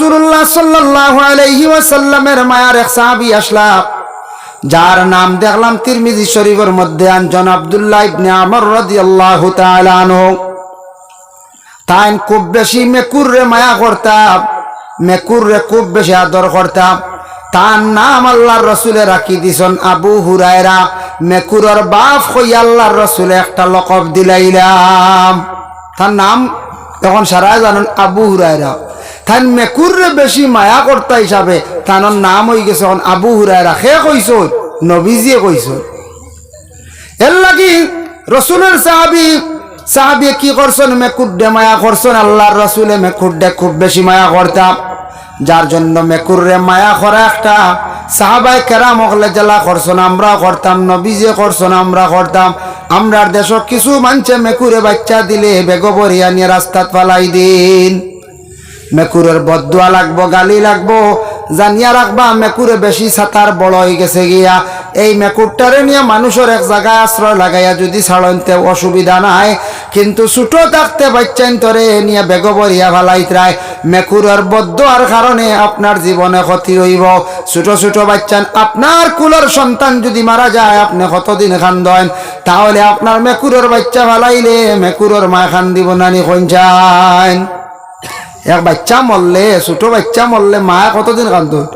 রসুল্লাহ সাল্লাহ আলাইহি ওয়াসাল্লামের মায়ার এক সাহাবি আসলা। যার নাম দেখলাম তিরমিজি শরীফের মধ্যে আনজন আব্দুল্লাহ ইবনে আমর রাদিয়াল্লাহু তাআলা আনহু। তাই খুব বেশি মেকুররে মায়া করতাম মেকুররে খুব বেশি আদর করতাম তার নাম আল্লাহর রসুলে রাখি দিছন আবু হুরায়রা। মেকুরর বাপ হই আল্লাহর রসুলে একটা লকব দিলাইলাম। তার নাম এখন সারা জানেন আবু হুরায়রা। তাই মেকুররে বেশি মায়া কর্তা হিসাবে তার নাম হয়ে গেছে আবু হুরায়রা। সে কইস নবীজিয়ে কইস এর লাগি রসুলের সাহাবি সাহাবি কি করছেন মেকুড্ডে মায়া করছেন আল্লাহর রসুলে মেকুড্ডে খুব বেশি মায়া করতাম যার জন্য মেকুররে মায়া করা একটা সাহাবাই কেরাম হলে জেলা করছেন আমরা করতাম নবীজে করছেন আমরা করতাম আমরার দেশ কিছু মানছে মেকুরে বাচ্চা দিলে বেগবরিয়া নিয়ে রাস্তাত পালাই দিন। মেকুরের বদুয়া লাগবো, গালি লাগবো, জানিয়া রাখবা, মেকুরে বেশি সাতার বড় হয়ে গেছে গিয়া। এই মেকুরটারে নিয়ে মানুষের এক জায়গায় আশ্রয় লাগাইয়া যদি ছাড়নতে অসুবিধা নাই, কিন্তু ছোট থাকতে বাচ্চান তরে নিয়ে বেগবরিয়া ভালাইতরায় মেকুরের বদুয়ার কারণে আপনার জীবনে ক্ষতি হইব ছোট ছোট বাচ্চান, আপনার কুলের সন্তান যদি মারা যায়, আপনি কতদিন খান্দন তাহলে আপনার মেকুরের বাচ্চা ভালাইলে মেকুরের মা খান দিব নানি কোন যায় এক বাচ্চা মরলে, ছোট বাচ্চা মরলে মা কতদিন কান্দন?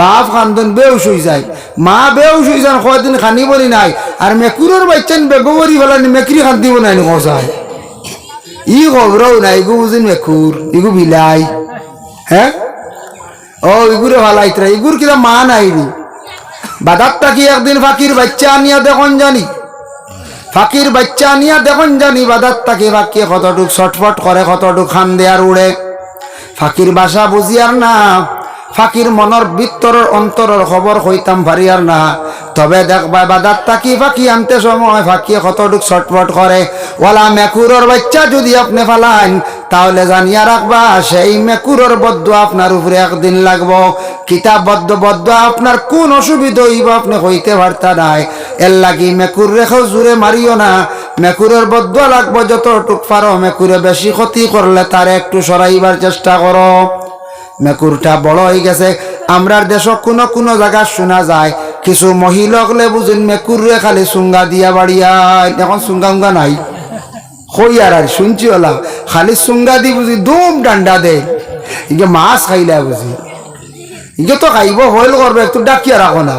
বাপ কান্দন বেউস হয়ে যায়। মা বেউস হয়ে যান, কয়দিন খানিবনি নাই। আর মেকুরের বাচ্চান বেগবরি ফেলানি মেকুরি খান্দিব নাই কষায় ই খবরও নাই, ইগু বুঝিন মেকুর ইগু বিলাই। হ্যাঁ ও ইগুরে ভালাইতরা ইগুর কিনা মা নাই নি। বাদাত তাকি একদিন ফাকির বাচ্চা আনিয়া দেখুন জানি। ফাকির বাচ্চা আনিয়া দেখুন জানি, বাদাত তাকে ফাঁকিয়ে কতটুক ছটফট করে কতটুক খান দেয়ার উড়ে ফাকির ভাষা বুঝিয়ার না। ফাকির মনের ভিতরের অন্তরের খবর হইতাম পারিয়ার না। তবে দেখবা বাদাত তাকি ফাঁকি আনতে সময় ফাঁকিয়ে কতটুক ছটফট করে ওলা মেকুরের বাচ্চা যদি আপনি ফালান তাহলে জানিয়া রাখবা সেই মেকুরের বদ্ধ আপনার উপরে একদিন লাগবো। কিতাব বদ্ধ বদ্ধ আপনার কোন অসুবিধা হইব, আপনি হইতে পারতা নাই। এর লাগি মেকুর রেখেও জুড়ে মারিও না। মেকুরের বদ্ধ লাগবো যতটুক পারো। মেকুরে বেশি ক্ষতি করলে তার একটু সরাইবার চেষ্টা করো। মেকুরটা বড় হয়ে গেছে। আমরার দেশ কোনো কোনো জায়গা শোনা যায়। কিছু মহিলকলে বুঝুন মেকুরে খালি সুঙ্গা দিয়া বাড়িয়া এখন সুঙ্গা উঙ্গা নাই। হই আর আর, শুনছি ওলা। খালি সুঙ্গা দি বুঝি দুম ডান্ডা দে। মাছ খাইলা বুঝি। ইগে তো খাইব, হইল করবে, একটু ডাকিয়া রাখো না।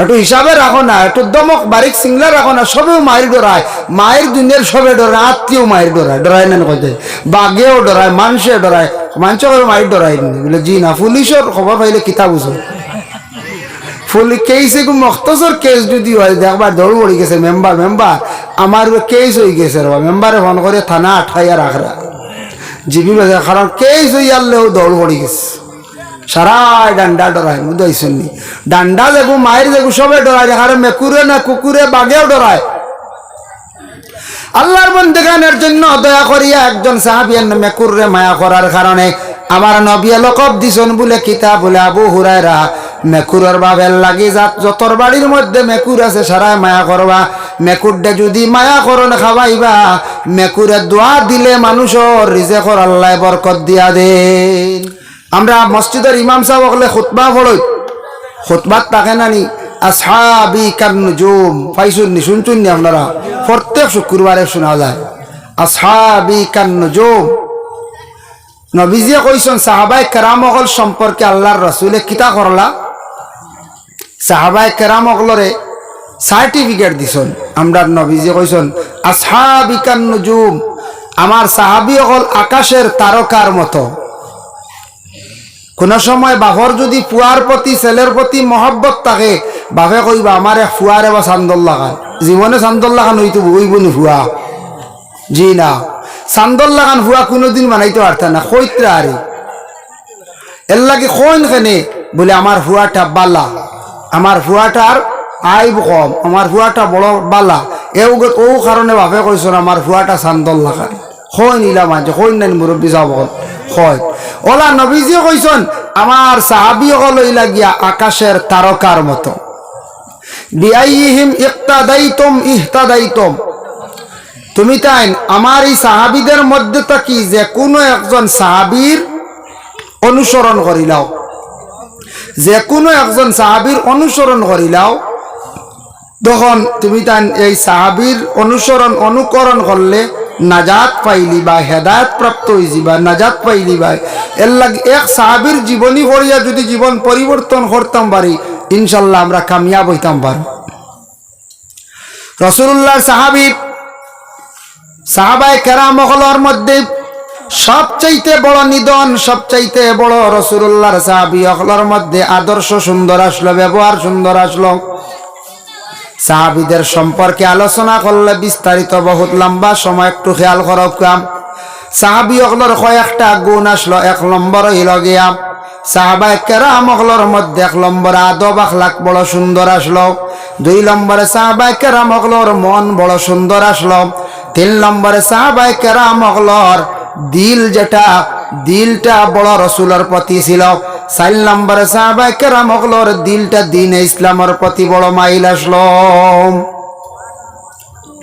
একটু হিসাবে রাখো না একটু দমক বারিক সিংলা রাখো না, সবেও মায়ের ডরায়। মায়ের দুনিয়ার সবে ডরায়, আত্মীয় মায়ের ডরায় ডরায় না কইতে। বাঘেও ডরায় মানুষে ডরায় মানুষ মায়ের ডরায় বলে, জি না, পুলিশের খবর পাইলে কিতাব বুঝো ফুল কেস এগু মখতসর কেস যদি হয় দেখবার দৌড় পড়ে গেছে, মেম্বার মেম্বার, আমার কেস হয়ে গেছে রে, মেম্বারে ফোন করে থানা আঠাইয়া রাখরা। জিবি কারণ কেস আনলেও দৌড় পড়ে গেছে। সারাই ডান্ডা ডরায় বুঝাইছেন নি ডান্ডা দেখো মায়ের দেখো সবে ডরায় কারণ মেকুরে না কুকুরে, বাঘেও ডরায় আল্লাহর বন্দেগানের জন্য দয়া করিয়া একজন সাহাবিয়ান মেকুরে মায়া করার কারণে আমার নবিয়া লকব দিছন বলে কিতাব বলে আবু হুরায়রা, মেকুরের বাবের লাগি যাত যতর বাড়ির মধ্যে মেকুর আছে সারাই মায়া করবা। মেকুরডে যদি মায়া করন খাবাইবা মেকুরে দোয়া দিলে মানুষের রিজেকর আল্লাহ বরকত দিয়া দেন। আমরা মসজিদের ইমাম সাহেব হলে খুতবা পড়ই। খুতবাত তাকে নানি আসহাবি কান্নুজুম পাইছুন নি, শুনছুন নি আপনারা? প্রত্যেক শুক্রবারে শোনা যায়, আসহাবি কান্নুজুম নবীজিয়ে কইছেন সাহাবাই কেরামকল সম্পর্কে আল্লাহর রসুলে কিতা করলা? সাহাবাই কেরামকলরে সার্টিফিকেট দিছন। আমরা নবীজি কইছেন, আসহাবি কান্নুজুম আমার সাহাবি অকল আকাশের তারকার মতো। কোনো সময় বাপর যদি ফুয়ার প্রতি ছেলের প্রতি মহব্বত থাকে, বাপে কইবা আমার এক ফুয়ারে বা চান্দল লাগান জীবনে চান্দল লাগান হইতো হইব নি ফুয়া জি না। চান্দল লাগান ফুয়া কোনোদিন বানাইতে পারত না কইত্রা আরে এর লাগে কইন কেনে? বলে আমার ফুয়াটা বালা। আমার ফুয়াটার আইব কম আমার ফুয়াটা বড় বালা। এও ও কারণে বাপে কইছেন আমার ফুয়াটা চান্দল লাগান কই নিলাম আনছে কই নাই মুরব্বী যাব কয় ওলা নবীজিও কইছেন, আমার সাহাবি হল লাগিয়া আকাশের তারকার মতো। বিআইহিম ইক্তাদাইতুম ইহতাদাইতুম। তুমি তাই আমার এই সাহাবিদের মধ্যে থাকি যে কোনো একজন সাহাবির অনুসরণ করিলাও যে কোনো একজন সাহাবির অনুসরণ করিলাও তখন তুমি তান এই সাহাবির অনুসরণ অনুকরণ করলে নাজাত পাইলি বা হেদায়ত প্রাপ্ত হয়েছি বা নাজাত পাইলি বা, এর লাগে এক সাহাবির জীবনী করিয়া যদি জীবন পরিবর্তন করতাম পারি, ইনশাল্লাহ আমরা কামিয়াব হইতাম পারি রসুল্লাহ সাহাবি সাহাবাই কেরামহলর মধ্যে সবচাইতে বড় নিদন, সবচাইতে বড় রসুল্লাহর সাহাবি অখলার মধ্যে আদর্শ সুন্দর আসলো, ব্যবহার সুন্দর আসলো। সাহাবিদের সম্পর্কে আলোচনা করলে বিস্তারিত বহুত লম্বা সময় একটু খেয়াল করব কাম। সাহাবি অকলর কয়েকটা গুণ আসলো, এক নম্বর হইল গিয়া সাহাবাই কেরাম অকলর মধ্যে এক নম্বর আদব আখলাক বড় সুন্দর আসলো, দুই নম্বরে সাহাবাই কেরাম অকলর মন বড় সুন্দর আসলো, তিন নম্বরে সাহাবাই কেরাম অকলর দিল যেটা দিলটা বড় রসুলের প্রতি ছিল। চার নম্বরে সাহাবাই কেরাম অকলর দিলটা দিন ইসলামের প্রতি বড় মাইল আসলো।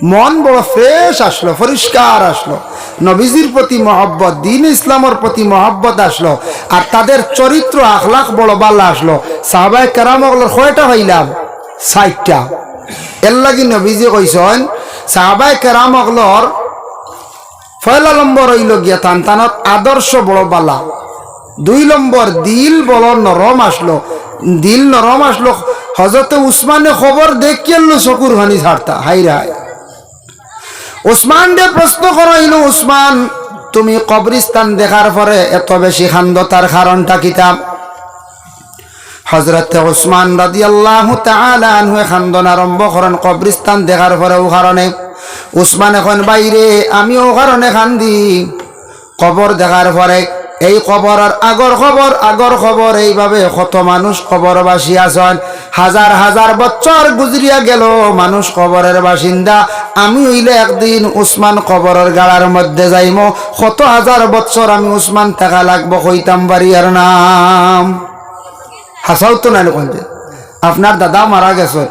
মন বড় ফ্রেশ আসলো, পরিষ্কার আসলো। নবীজির প্রতি মহব্বত, দিন ইসলামের প্রতি মহব্বত আসলো। আর তাদের চরিত্র, আখলাখ বড় বাল্লা আসলো। সাহাবাই কেরাম কয়টা হইলাম? ষাটটা এর লাগি নবীজি কইসন সাহাবাই কেরাম পয়লা নম্বর হইল গিয়া তান তানত আদর্শ বড় বালা। দুই নম্বর দিল বড় নরম আসলো। দিল নরম আসলো হজরতে উসমানে খবর দেখিয়াল চকুর হানি ছাড়তা হাই রাই উসমান দে প্রশ্ন করাইল, উসমান, তুমি কবরিস্তান দেখার পরে এত বেশি খান্দতার কারণটা কিতাব হজরত উসমান রাদিয়াল্লাহু তাআলা আনহু খান্দন আরম্ভ করেন কবরিস্তান দেখার পরেও কারণে উসমান এখন বাইরে, আমিও কারণে খান্দি কবর দেখার পরে, এই খবরের আগর খবর আগর খবর এইভাবে কত মানুষ খবর বাসি আছেন। হাজার হাজার বছর গুজরিয়া গেল, মানুষ খবরের বাসিন্দা। আমি হইলে একদিন উসমান খবরের গাড়ার মধ্যে যাইম। কত হাজার বছর আমি উসমান থাকা লাগবো কইতাম বাড়িয়ার নাম। হাসাও তো নাই কোনছে আপনার দাদা মারা গেছেন,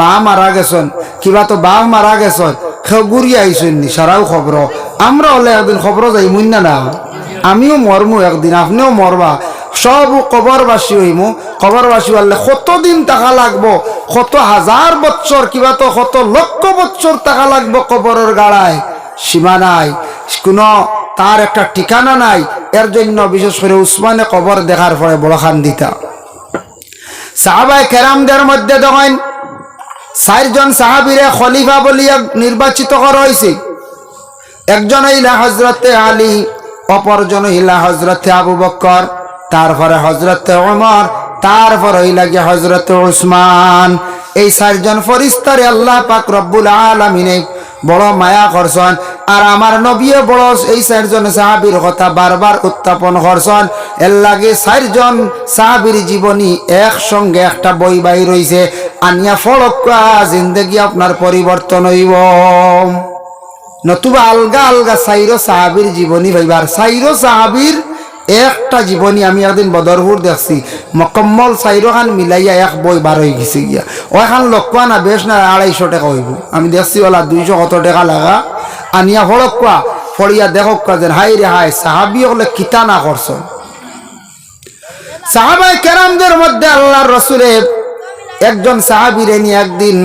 মা মারা গেছেন কিবা তো বাঘ মারা গেছেন, সেও আইসেন নি সারাও খবর আমরা হলে একদিন খবর যাই মুন্না না? আমিও মরমু একদিন, আপনিও মরবা সব কবরবাসী হইমু কবরবাসী হলে কতদিন টাকা লাগবো, কত হাজার বছর কিবা তো কত লক্ষ বছর টাকা লাগবো কবরের গাড়ায় সীমা নাই, কোনো তার একটা ঠিকানা নাই। এর জন্য বিশেষ করে উসমানে কবর দেখার পরে বড় খান দিতা। সাহাবাই কেরামদের মধ্যে দেখেন চারজন সাহাবিরে খলিফা বলিয়া নির্বাচিত করা হয়েছে। একজন হইলা হজরতে আলী, অপরজন হইলা হজরতে আবু বক্কর, তারপরে হজরতে ওমর, তারপর হইলা গিয়ে হজরতে উসমান এই চারজন ফরিস্তারে আল্লাহ পাক রব্বুল আলমিনে বড় মায়া করছন। আর আমার নবীয়ে বড় এই চারজন সাহাবির কথা বারবার উত্থাপন করছন। এর লাগে চারজন সাহাবির জীবনী একসঙ্গে একটা বই বাই রইছে আনিয়া ফলকা জিন্দগি আপনার পরিবর্তন হইব। নতুবা আলগা আলগা সাইরো সাহাবির জীবনী ভাইবার সাইরো সাহাবির একটা জীবনী আমি একদিন বদরপুর দেখছি। মকম্মল সাইরো খান মিলাইয়া এক বই বার হয়ে গেছে গিয়া। ও এখন লক্ষা না, বেশ না আড়াইশো টাকা হইব আমি দেখছি ওলা দুইশো কত টাকা লাগা। আনিয়া ফড়কা ফড়িয়া দেখক যেন, হাই রে হাই সাহাবি হলে কিতা না করছ সাহাবাই কেরামদের মধ্যে আল্লাহর রসুলে একজন সাহাবিরে নিয়ে একদিন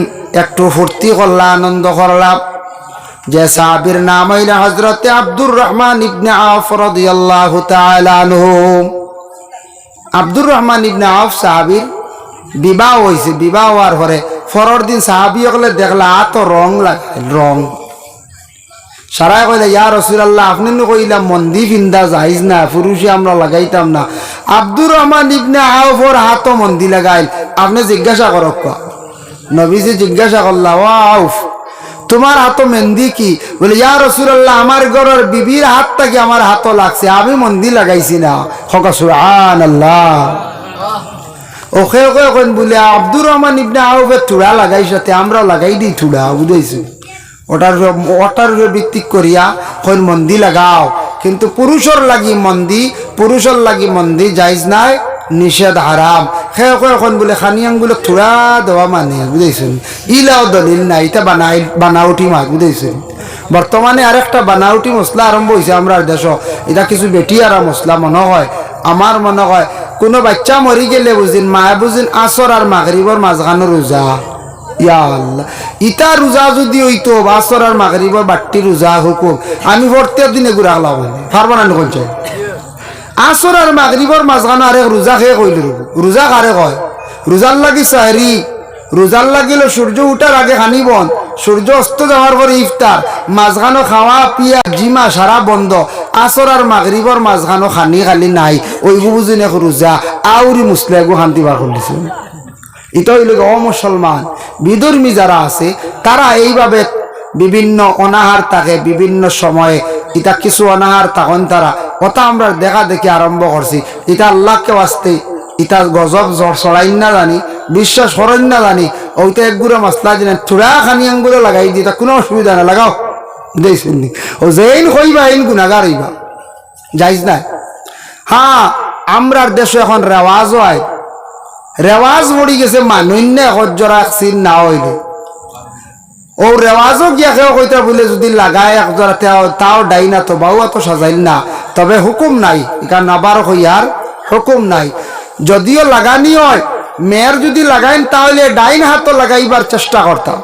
একটু ফুর্তি করলা আনন্দ করলাম যে সাহাবির নাম হইল হজরত আব্দুর রহমান ইবনে আফ রাদিয়াল্লাহু তাআলা আনহু। আব্দুর রহমান ইবনে আফ সাহাবির বিবাহ হয়েছে বিবাহ হওয়ার পরে পরের দিন সাহাবি হলে দেখলা আত রং লাগে, রং। সারাই কইলে, ইয়া রসুলাল্লাহ, আপনি নো কইলাম মন্দি ফিন্দা যাইজ না পুরুষে আমরা লাগাইতাম না। আব্দুর রহমান ইবনে আউফর হাতও মন্দি লাগাইল। আপনি জিজ্ঞাসা করক নবীজি জিজ্ঞাসা করলা ও আউফ। তোমার হাতো মেহেন্দি কি? বলে, ইয়া রসুলাল্লাহ, আমার ঘরের বিবির হাত থেকে আমার হাতও লাগছে? আমি মন্দি লাগাইছি না। হকা সুহান আল্লাহ ওকে ওকে এখন বলে, আব্দুর রহমান ইবনে আউফের থুড়া লাগাইছে আমরা লাগাই দিই থুড়া বুঝাইছি? ওটার ওটার ভিত্তিক করিয়া কইন মন্দি লাগাও। কিন্তু পুরুষর লাগি মন্দি, পুরুষর লাগি মন্দি যাইজ নাই। নিষেধ হারাম। এখন বোলে খানিয়াং বোলে থোড়া দেওয়া মানে বুঝাইছেন ইলাও দলিল নাই এটা বানাই বানাউটি মাছ বুঝাইছেন বর্তমানে আরেকটা বানাউটি মশলা আরম্ভ হয়েছে আমরা দেশ এটা কিছু বেটিয়ারা মশলা মনে হয় আমার মনে হয়। কোনো বাচ্চা মরি গেলে বুঝিন মায়ে বুঝিন আসর আর মাগরিবর মাঝখানো রোজা আল্লাহ। ইটা রোজা যদি হইতো আসর আর মাগরিবর বাট্টি রোজা হুকুম। আমি প্রত্যেক দিনে ঘুরা লাভ পারব না চাই? আসর আর মাগরিবর মাঝখানো আরে রোজা খেয়ে কইল রোজা কারে কয়? রোজার লাগি সাহরি রোজার লাগিল সূর্য উঠার আগে খানি বন। সূর্য অস্ত যাওয়ার পরে ইফতার মাঝখানো খাওয়া পিয়া, জিমা সারা বন্ধ। আসর আর মাগরিবর মাঝখানো খানি খালি নাই। ওই বুঝি না রোজা আউরি মুসলিগো শান্তি বার করলিছে এটা হইল অমুসলমান বিধর্মী যারা আছে। তারা এইভাবে বিভিন্ন অনাহার থাকে, বিভিন্ন সময়ে। এটা কিছু অনাহার তখন তারা কথা আমরা দেখা দেখি আরম্ভ করছি। এটা আল্লাহকে আসতে ইটা গজব জ্বর চড়াই না জানি বিশ্বাস করেন না জানি ওইটা একগুলো মশলা দিনে থোড়া খানি আঙ্গুলো লাগাই দিই কোনো অসুবিধা না লাগাও। দেখছেন নি ও যেইন কইবা এইন গুণাগার হইবা। যাইজ না হ্যাঁ আমরার দেশে এখন রেওয়াজ হয় রেওয়াজ পড়ি গেছে, মানুন্য সজ্জরা চিন না হইলে। ও রেওয়াজও গিয়া কেউ কইতা বলে, যদি লাগায় একজোড়া তাও ডাই না তো বাউ এত সাজাইল না। তবে হুকুম নাই ইকার নাবার হইয়ার হুকুম নাই। যদিও লাগানি হয়, মেয়ের যদি লাগাইন, তাহলে ডাইন হাতও লাগাইবার চেষ্টা করতাম।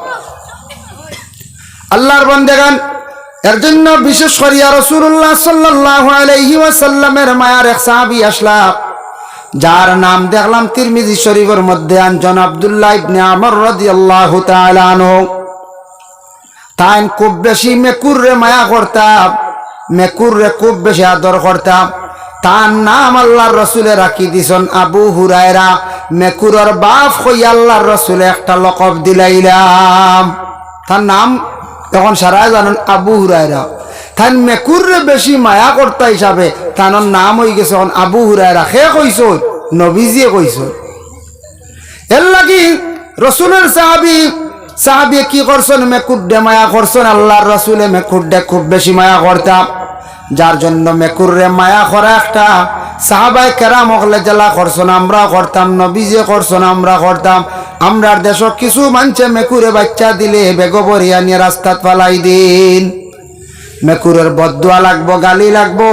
আল্লাহর বন্দেগান, এর জন্য বিশেষ করিয়া রসুল্লাহ সাল্লাহ আলাইহি ওয়াসাল্লামের মায়ার এক সাহাবি আসলাম যার নাম দেখলাম তিরমিজি শরীফের মধ্যে আনজন আব্দুল্লাহ ইবনে আমর রাদিয়াল্লাহু তাআলা আনহু। তাই খুব বেশি মেকুর রে মায়া করতাম মেকুর রে খুব বেশি আদর করতাম। তার নাম আল্লাহর রসুলে রাখি দিছন আবু হুরায়রা। মেকুরর বাপ হই আল্লাহর রসুলে একটা লকব দিলাইলাম। তার নাম তখন সারা জানেন আবু হুরায়রা। তাই মেকুর রে বেশি মায়া কর্তা হিসাবে তার নাম হয়ে গেছে এখন আবু হুরায়রা। সে কইস নবীজিয়ে কইস এর লাগি রসুলের সাহাবি সাহাবি কি করছেন? মেকুড্ডে মায়া করছেন। আল্লাহর রসুলে মেকুড্ডে খুব বেশি মায়া করতাম যার জন্য মেকুররে মায়া করা একটা সাহাবাই কেরাম হকলে জেলা করছেন। আমরা করতাম, নবীজে করছেন, আমরা করতাম। আমরার দেশ কিছু মানছে মেকুরে বাচ্চা দিলে বেগবরিয়া নিয়ে রাস্তাত পালাই দিন। মেকুরের বদুয়া লাগবো, গালি লাগবো,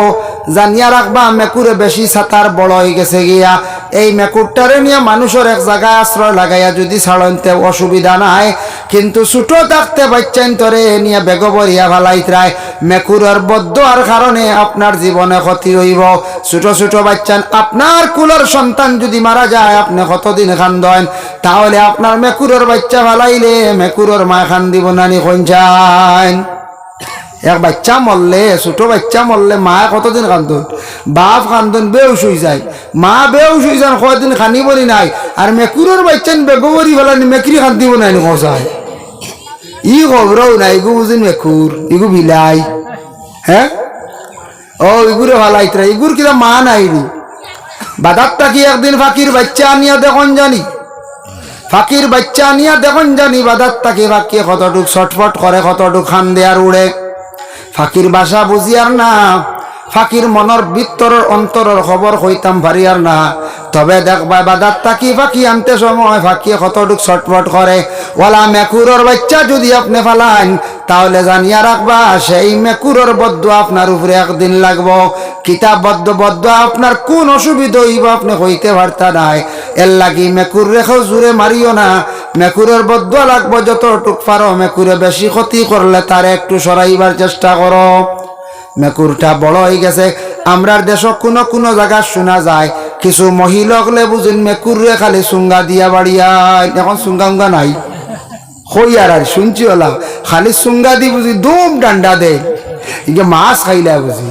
জানিয়া রাখবা মেকুরে বেশি সাতার বড় হয়ে গেছে গিয়া। এই মেকুরটারে নিয়ে মানুষের এক জায়গায় আশ্রয় লাগাইয়া যদি ছাড়নতে অসুবিধা নাই কিন্তু ছোট থাকতে পাচ্ছেন তরে নিয়ে বেগবরিয়া ভালাইতরায় মেকুরের বদুয়ার কারণে আপনার জীবনে ক্ষতি হইব ছোট ছোট বাচ্চান আপনার কুলের সন্তান যদি মারা যায়, আপনি কতদিন খান্দন তাহলে আপনার মেকুরের বাচ্চা ভালাইলে মেকুরের মা খান দিব নানি যায়? এক বাচ্চা মরলে, ছোট বাচ্চা মরলে মা কতদিন কান্দন? বাপ কান্দন বেউস হয়ে যায়। মা বেউস হয়ে যান কয়দিন খানিবনি নাই। আর মেকুরের বাচ্চান বেগবরি ফেলানি মেকুরি খান্দিব নাই কষায় ই খবরও নাই ইগু বুঝিন মেকুর ইগু বিলাই। হ্যাঁ ও ইগুরে ভালাইতরা ইগুর কিনা মা নাই নি। বাদাত তাকি একদিন ফাকির বাচ্চা আনিয়া দেখুন জানি। ফাকির বাচ্চা আনিয়া দেখুন জানি, বাদাত তাকি ফাঁকি কতটুক ছটফট করে কতটুক খান দেয়ার উড়ে ফাকির বাসা বুঝিয়ার না, ফাকির মনের ভিতরের অন্তরের খবর হইতাম ভারিয়ার না। তবে দেখবা বাদার তাকি ফাঁকি আনতে সময় ফাঁকি কতটুক ছটফট করে ওলা মেকুরর বাচ্চা যদি আপনি ফালান তাহলে জানিয়া রাখবা সেই মেকুরর বদ্ধ আপনার উপরে একদিন লাগবো। কিতাব বদ্ধ বদ্ধ আপনার কোন অসুবিধা হইব, আপনি হইতে পারতা নাই। এর লাগি মেকুর রেখেও জুড়ে মারিও না। মেকুরের বদ্ধ লাগবো যতটুক পারো। মেকুরে বেশি ক্ষতি করলে তার একটু সরাইবার চেষ্টা করো। মেকুরটা বড় হয়ে গেছে। আমরার দেশ কোনো কোনো জায়গা শোনা যায়। কিছু মহিলকলে বুঝুন মেকুরে খালি সুঙ্গা দিয়া বাড়িয়া এখন সুঙ্গা উঙ্গা নাই। হই আর শুনছি ওলা। খালি সুঙ্গা দি বুঝি দুম ডান্ডা দে। মাছ খাইলে বুঝি।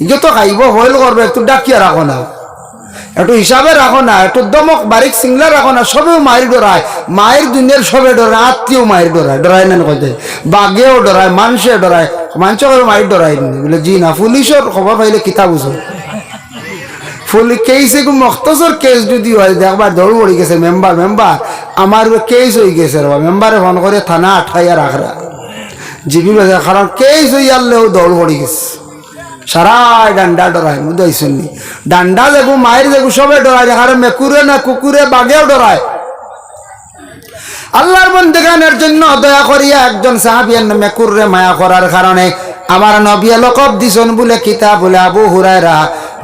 ইগে তো খাইব হইল করবে, একটু ডাকিয়া রাখো না। একটু হিসাবে রাখো না একটু দমক বারিক সিংলা রাখো না, সবেও মায়ের ডরায়। মায়ের দুনিয়ার সবে ডরায়, আত্মীয় মায়ের ডরায় ডরায় না কইতে। বাঘেও ডরায় মানুষে ডরায় মানুষ মায়ের ডরায় বলে, জি না, পুলিশের খবর পাইলে কিতা বুঝো? ফুল কেস এগু মখতসর কেস যদি হয় দেখবার দৌড় পড়ে গেছে, মেম্বার মেম্বার আমার কেস হয়ে গেছে রে, মেম্বারে ফোন করে থানা আঠাইয়া রাখরা। জিবি বাজে, কারণ কেস আনলেও দৌড় পড়ে গেছে। সারাই ডান্ডা ডরায় বুঝাই শুননি ডান্ডা দেখো মায়ের দেখো সবে ডরায় দেখারে মেকুরে না কুকুরে, বাঘেও ডরায় আল্লাহর বন্দেগানের জন্য দয়া করিয়া একজন সাহাবিয়ান মেকুরে মায়া করার কারণে আমার নবিয়া লকব দিছন বলে কিতাব বলে আবু হুরায়রা,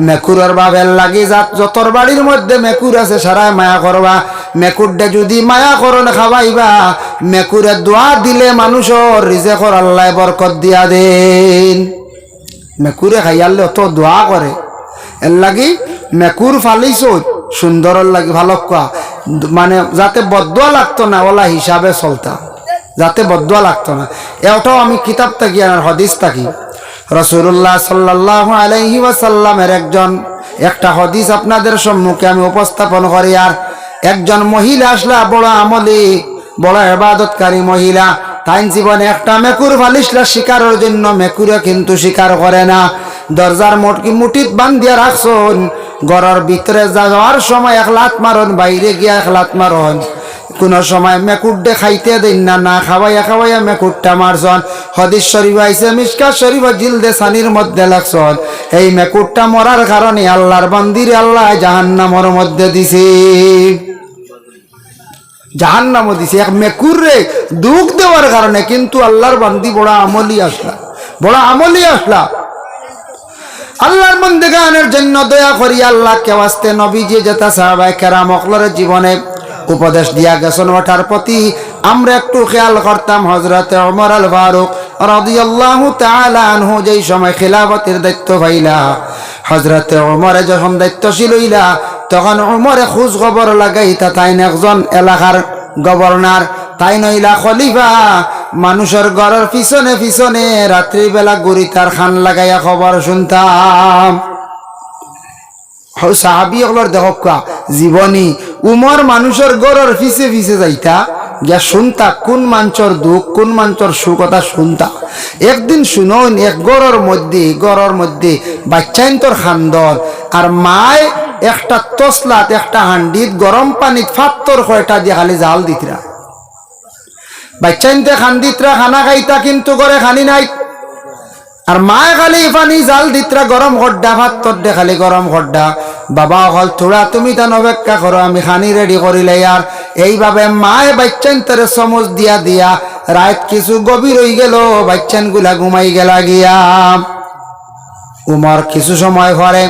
মেকুরের বাবের লাগি যাত যতর বাড়ির মধ্যে মেকুর আছে সারায় মায়া করবা। মেকুরটা যদি মায়া করন খাবাইবা মেকুরে দোয়া দিলে মানুষের রিজেকর আল্লাহ বরকত দিয়া দেন। মেকুরে খাইয়ালে অত দোয়া করে। এর লাগি মেকুর ফালিছ সুন্দরের লাগি ভালো কোয়া মানে যাতে বদুয়া লাগতো না, ওলা হিসাবে চলতা। যাতে বদুয়া লাগতো না। এটাও আমি কিতাব থাকি আর হদিস থাকি। রসুল্লাহ সাল্লাহ আলাইহি ওয়াসাল্লামের একজন, একটা হদিস আপনাদের সম্মুখে আমি উপস্থাপন করি। আর একজন মহিলা আসলা, বড় আমলি, বড় এবাদতকারী মহিলা। তাই জীবনে একটা মেকুর ফালিসলা শিকারের জন্য মেকুরে কিন্তু শিকার করে না। দরজার মোটকি মুঠিত বান্ধিয়া রাখছন ঘরের ভিতরে যাওয়ার সময় এক লাত মারন, বাইরে গিয়া এক লাত মারন। কোন সময় মেকুরডে খাইতে দিন না না খাওয়াইয়া খাওয়াইয়া মেকুরটা মারছন হদিস শরীফ আইসে মিসকা শরীফ জিলদে সানির মধ্যে লাগছন এই মেকুরটা মরার কারণে আল্লাহর বান্দির আল্লাহ জাহান্নামর মধ্যে দিছে। জাহান্নামও দিছে। এক মেকুর দুঃখ দেওয়ার কারণে কিন্তু আল্লাহর বান্দি বড় আমলি আসলা। বড় আমলি আসলা। আল্লাহর মন্দির গানের জন্য দয়া করি আল্লাহ কেউ আসতে নবী যে যেতা সাহাবাই কেরাম অকলরের জীবনে উপদেশ দিয়া গেছেন ওঠার প্রতি আমরা একটু খেয়াল করতাম হজরতে ওমর আল ফারুক রাদিয়াল্লাহু তাআলা আনহু যেই সময় খিলাফতের দায়িত্ব পাইলা। হজরতে ওমরে যখন দায়িত্বশীল হইলা, তখন ওমরে খোঁজ খবর লাগাইতা তাই একজন এলাকার গভর্নর। তাই নইলা খলিফা। মানুষের ঘরের পিছনে পিছনে রাত্রিবেলা গড়ি তার খান লাগাইয়া খবর শুনতাম। সাহাবি হলর দেখ জীবনী। উমর মানুষের গড়ের পিছে পিছে যাইতা। গিয়া শুনতা, কোন মাঞ্চর দুঃখ, কোন মাঞ্চর সুকথা শুনতা। একদিন শুনুন এক গড়ের মধ্যে গড়ের মধ্যে বাচ্চাইন তোর খান্দন আর মায় একটা তসলাত, একটা হান্ডিত গরম পানিত ফাত্তর কয়টা দিয়ে খালি জাল দিতরা। বাচ্চাইনতে খান্দিতরা, খানা খাইতা কিন্তু করে খানি নাই। আর মায় খালি পানি জাল দিতরা, গরম খড্ডা ভাত দে খালি গরম খড্ডা। বাবা হল থোড়া, তুমি তান অপেক্ষা করো, আমি খানি রেডি করিলে, আর এইভাবে মায় বাচ্চান তারে সমজ দিয়া দিয়া, রাত কিছু গভীর হয়ে গেল, বাচ্চানগুলা ঘুমাই গেলা গিয়া। উমর কিছু সময় ঘরে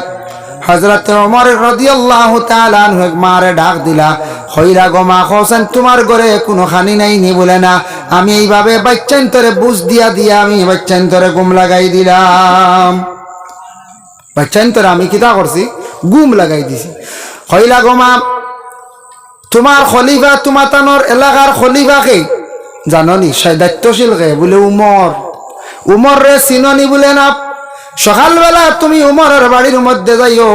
হজরত ওমর রাদিয়াল্লাহু তাআলা আনহু মারে ডাক দিলা, হইরা গমা হোসেন, তোমার ঘরে কোনো খানি নাই নি? বলে, না, আমি এইভাবে বাচ্চান তোরে বুঝ দিয়া দিয়া আমি বাচ্চান তোরে গুম লাগাই দিলাম। বাচ্চান তোরে আমি কিতা করছি? গুম লাগাই দিছি। হইলা গমা তোমার খলিফা তোমাতানোর এলাকার খলিফাকে জাননি, সে দায়িত্বশীল কে? বলে উমর। উমর রে চিননি বলে না। সকালবেলা তুমি উমরের বাড়ির মধ্যে যাইও।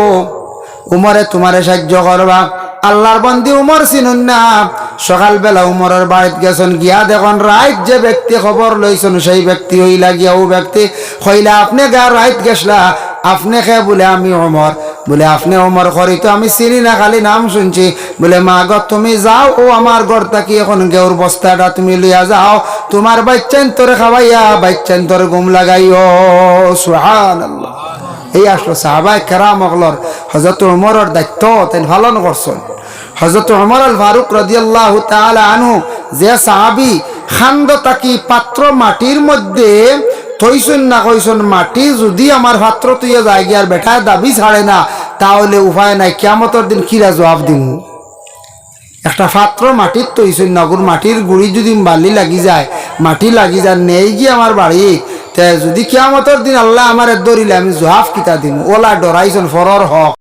উমরে তোমারে সাহায্য করবা। আল্লাহর বন্দি উমর চিনুন না। সকালবেলা উমরের বাড়িতে গেছেন, গিয়া দেখুন রাইত যে ব্যক্তি খবর লইছেন, সেই ব্যক্তি হইলা গিয়া ও ব্যক্তি হইলা আপনি গা রাইত গেছলা, আপনি খে? বলে, আমি অমর বলে, আপনি অমর করি তো আমি চিনি না, খালি নাম শুনছি। বলে, মা গো, তুমি যাও, ও আমার ঘর থাকি এখন গেউর বস্তাটা তুমি লইয়া যাও। তোমার বাচ্চান তোরে খাওয়াইয়া বাচ্চান তোরে ঘুম লাগাইও। সুহান এই আসলো সাহাবাই কেরাম অগলর হজরত উমরের দায়িত্ব তেন পালন করছেন। হজরত উমর আল ফারুক রাদিয়াল্লাহু তাআলা আনহু, যে সাহাবি খান্দ তাকি পাত্র মাটির মধ্যে থইছুন না কইছুন মাটি যদি আমার পাত্র তুইয়া যায় গিয়ার বেটায় দাবি ছাড়ে না, তাহলে উপায় নাই কেমতর দিন কিরা জবাব দিমু? একটা পাত্র মাটির তৈছুন নগর মাটির গুড়ি যদি বালি লাগি যায়, মাটি লাগি যায় নেই গিয়ে আমার বাড়ি, তে যদি কেমতর দিন আল্লাহ আমার দরিলে আমি জহাফ কিতা দিম? ওলা ডরাইছন ফরর হক।